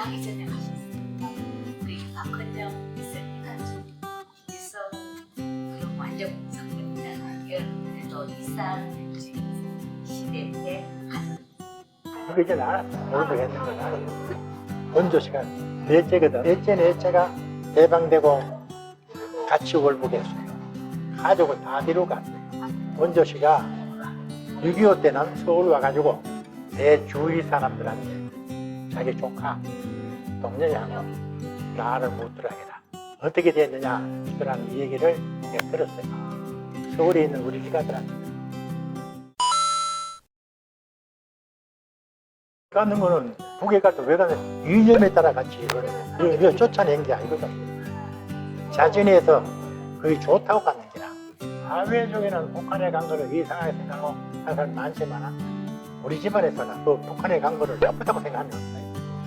민주당에 있을 때 가셨어요. 그 박헌영 있을 때가 있어 그럼 완전 공산권이잖아요. 그래도 이산 시대 때 그게 이제 알았어. 모르겠는 건 알았어. 원조 씨가 넷째거든. 넷째, 넷째가 대방되고 같이 월북했어요. 가족은 다 뒤로 갔어요. 원조 씨가 6.25 때는 서울 와가지고 내 주위 사람들한테 자기 조카, 동료하고 나를 못 들어가게라. 어떻게 됐느냐, 그런 얘기를 들었어요. 서울에 있는 우리 기가들한테. 가는 거는 북에 가도 왜 가는 이념에 따라 같이 이거 쫓아낸 게 아니거든. 자진해서 그게 좋다고 가는 거라. 사회적에는 북한에 간 거를 이상하게 생각하고 하는 사람 많지만 우리 집안에서는 그 북한에 간 거를 나쁘다고 생각하는 거예요.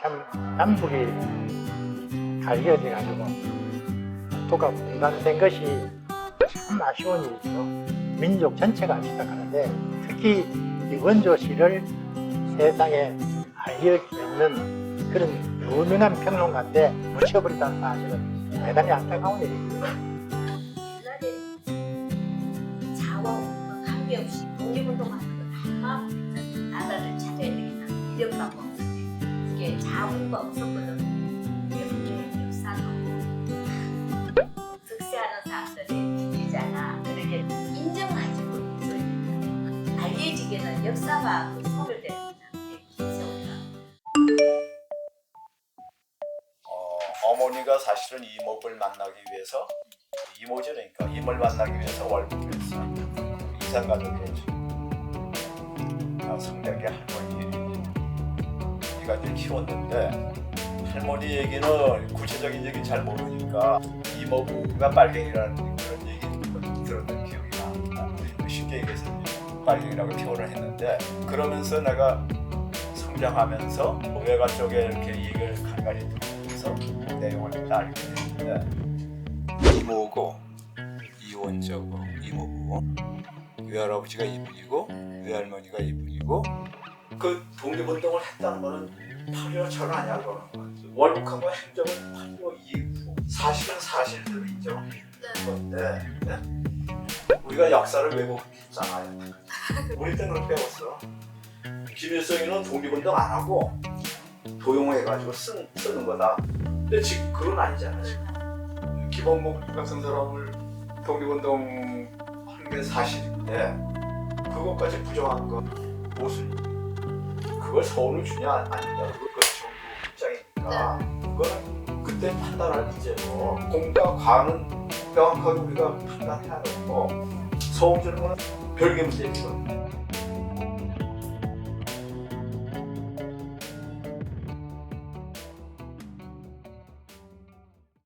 참 남북이 갈려져 가지고 국토가 분단된 것이 참 아쉬운 일이죠. 민족 전체가 시작하는데 특히 이 원조시를 세상에 알려주는 그런 유명한 평론가인데 묻혀버렸다는 사실은 대단히 안타까운. 옛날에 자와 관계없이 독립운동하는 건 자본가 없었거든. 우리 역사도 득세하는 사람들이 지지잖아. 그러게 인정하지 못해서 알려지게는 역사가 그 어, 어머니가 사실은 이모를 만나기 위해서 이모지 그러니까. 이모를 만나기 위해서 월북을 했어 이산 가족이었지 아, 성대하게 할머니 이제 키웠는데 할머니 얘기는 구체적인 얘기 잘 모르니까 이모부가 빨갱이라는 그런 얘기 들었던 기억이 나. 쉽게 얘기해서 빨갱이라고 표현을 했는데 그러면서 내가 성장하면서 외가 쪽에 이렇게 얘기를 간간히 들으면서 내용을 다 알게 됐는데 이모고 이원자고 이모고 외할아버지가 이분이고 외할머니가 이분이고 그 독립운동을 했다는 거는 8.15 전 아니야 그거는 월북한 거 행적은 8.15 이후 사실은 사실대로 인정하는 건데 네? 우리가 역사를 왜곡했잖아요 우리 때는 그렇게 배웠어 김일성이는 독립운동 안 하고 도용해가지고 쓴, 쓰는 거다. 근데 지금 그건 아니잖아. 지금. 김원목 같은 사람을 독립운동 하는 게 사실인데 그것까지 부정한 거 무슨 그걸 서울을 주냐? 아니냐 그것 정부 입장이니까 그거는 그때 판단할 문제고 공과 과는 명확하게 우리가 판단해야 되고 서울 주는 건 별개 문제이거든.